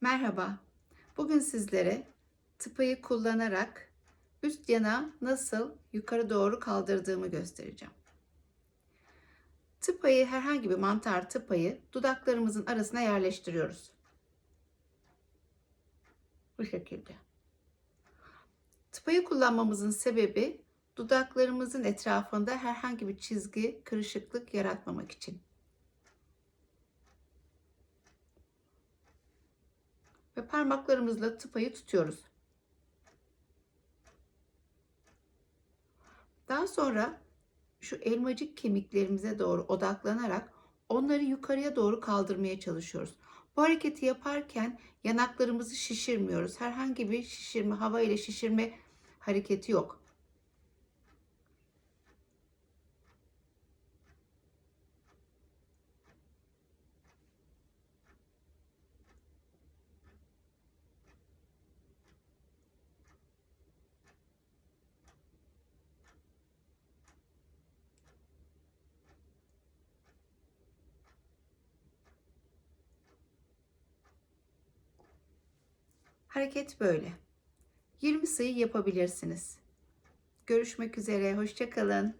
Merhaba. Bugün sizlere tıpayı kullanarak üst yana nasıl yukarı doğru kaldırdığımı göstereceğim. Tıpayı herhangi bir mantar tıpayı dudaklarımızın arasına yerleştiriyoruz. Bu şekilde. Tıpayı kullanmamızın sebebi dudaklarımızın etrafında herhangi bir çizgi, kırışıklık yaratmamak için. Parmaklarımızla tıpayı tutuyoruz. Daha sonra şu elmacık kemiklerimize doğru odaklanarak onları yukarıya doğru kaldırmaya çalışıyoruz. Bu hareketi yaparken yanaklarımızı şişirmiyoruz. Herhangi bir şişirme, hava ile şişirme hareketi yok. Hareket böyle. 20 sayı yapabilirsiniz. Görüşmek üzere, hoşçakalın.